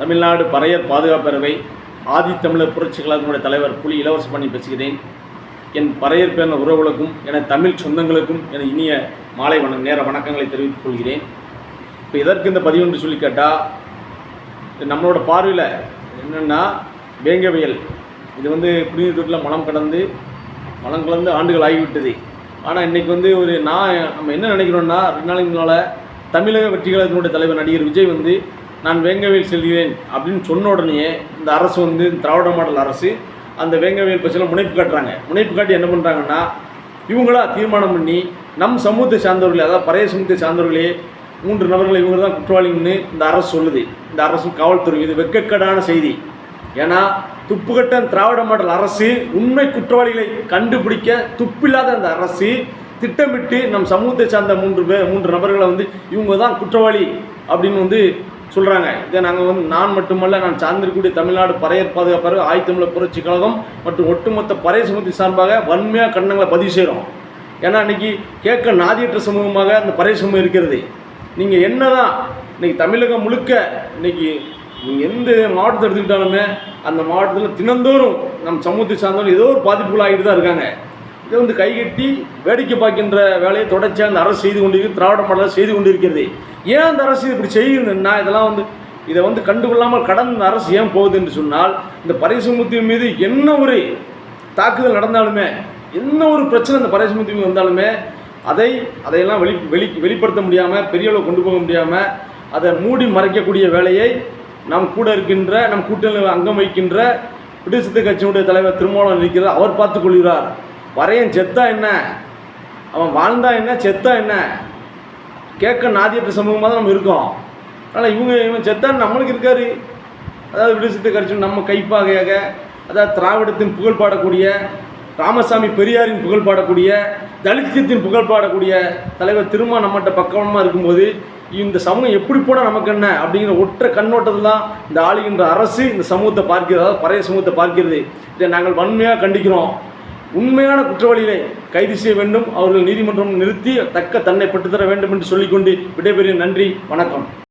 தமிழ்நாடு பறையர் பாதுகாப்பறவை ஆதித்தமிழர் புரட்சி கழகத்தினுடைய தலைவர் புலி இளவரசு பண்ணி பேசுகிறேன் என் பறையர் பேர்ந்த உறவுகளுக்கும் என தமிழ் சொந்தங்களுக்கும் என இனிய மாலை வண நேர வணக்கங்களை தெரிவித்துக் கொள்கிறேன். இப்போ எதற்கு இந்த பதிவு என்று சொல்லி கேட்டால் நம்மளோட பார்வையில் என்னென்னா வேங்கவியல். இது வந்து குடிநீர் மனம் கடந்து மனம் கலந்து ஆண்டுகள் ஆகிவிட்டது. ஆனால் இன்றைக்கி வந்து ஒரு நான் நம்ம என்ன நினைக்கிறோன்னா ரெண்டு நாளைக்கு முன்னால் தமிழக வெற்றி கழகத்தினுடைய தலைவர் நடிகர் விஜய் வந்து நான் வேங்கவேல் செல்கிறேன் அப்படின்னு சொன்ன உடனே இந்த அரசு வந்து இந்த திராவிட மாடல் அரசு அந்த வேங்கவேல் பிரச்சனை முனைப்பு காட்டுறாங்க. முனைப்பு காட்டி என்ன பண்ணுறாங்கன்னா இவங்களா தீர்மானம் பண்ணி நம் சமூகத்தை சார்ந்தவர்களே அதாவது பழைய சமூகத்தை சார்ந்தவர்களே மூன்று நபர்களை இவங்க தான் குற்றவாளின்னு இந்த அரசு சொல்லுது. இந்த அரசு காவல்துறை இது வெக்கக்கடான செய்தி. ஏன்னா துப்புக்கட்ட திராவிட மாடல் அரசு உண்மை குற்றவாளிகளை கண்டுபிடிக்க துப்பில்லாத அந்த அரசு திட்டமிட்டு நம் சமூகத்தை சார்ந்த மூன்று பேர் மூன்று நபர்களை வந்து இவங்க தான் குற்றவாளி அப்படின்னு வந்து சொல்கிறாங்க இதை நாங்கள் வந்து நான் மட்டுமல்ல நான் சார்ந்திருக்கக்கூடிய தமிழ்நாடு பறையர் பாதுகாப்பார் ஆய்த்தமிழர் புரட்சி கழகம் மற்றும் ஒட்டுமொத்த பறைய சமூகத்தை சார்பாக வன்மையாக கண்டனங்களை பதிவு செய்கிறோம் ஏன்னா இன்னைக்கு கேட்க நாதியற்ற சமூகமாக அந்த பறைய சமூகம் இருக்கிறது. நீங்கள் என்ன தான் இன்னைக்கு தமிழகம் முழுக்க இன்னைக்கு நீங்கள் எந்த மாவட்டத்தை எடுத்துக்கிட்டாலுமே அந்த மாவட்டத்தில் தினந்தோறும் நம் சமூகத்தை சார்ந்தவர்கள் ஏதோ ஒரு பாதிப்புகள் ஆகிட்டு தான் இருக்காங்க. இதை வந்து கைகட்டி வேடிக்கை பார்க்கின்ற வேலையை தொடர்ச்சியாக அந்த அரசு செய்து கொண்டிருக்கிறது திராவிட மாடலாக செய்து கொண்டிருக்கிறது. ஏன் அந்த அரசு இப்படி செய்யணும்னா இதெல்லாம் வந்து இதை வந்து கண்டுகொள்ளாமல் கடந்த அரசு ஏன் போகுது என்று சொன்னால் இந்த பரிசுமுத்தியம் மீது என்ன ஒரு தாக்குதல் நடந்தாலுமே என்ன ஒரு பிரச்சனை இந்த பரிசுமுத்தி மீது வந்தாலுமே அதை அதையெல்லாம் வெளி வெளி வெளிப்படுத்த முடியாமல் பெரிய அளவு கொண்டு போக முடியாமல் அதை மூடி மறைக்கக்கூடிய வேலையை நம் கூட இருக்கின்ற நம் கூட்டணியில் அங்கம் வைக்கின்ற விடுதலை கட்சியினுடைய தலைவர் திருமாவளவன் இருக்கிறார். அவர் பார்த்துக் கொள்கிறார். வரையன் செத்தா என்ன? அவன் வாழ்ந்தா என்ன? செத்தா என்ன? கேட்க நாதியற்ற சமூகமாக தான் நம்ம இருக்கோம். ஆனால் இவங்க இவன் செத்தான் நம்மளுக்கு இருக்காரு. அதாவது விடுசத்தை கட்சி நம்ம கைப்பாகையாக அதாவது திராவிடத்தின் புகழ் பாடக்கூடிய ராமசாமி பெரியாரின் புகழ் பாடக்கூடிய தலித்தியத்தின் புகழ் பாடக்கூடிய தலைவர் திருமா நம்மகிட்ட பக்கமாக இருக்கும்போது இந்த சமூகம் எப்படி போனால் நமக்கு என்ன அப்படிங்கிற ஒற்றை கண்ணோட்டத்தில் தான் இந்த ஆளுகின்ற அரசு இந்த சமூகத்தை பார்க்கிறது அதாவது பழைய சமூகத்தை பார்க்கிறது. இதை நாங்கள் வன்மையாக கண்டிக்கிறோம். உண்மையான குற்றவாளிகளை கைது செய்ய வேண்டும். அவர்கள் நீதிமன்றம் நிறுத்தி தக்க தன்னை பெற்றுத்தர வேண்டும் என்று சொல்லிக்கொண்டு விடைபெறும் நன்றி. வணக்கம்.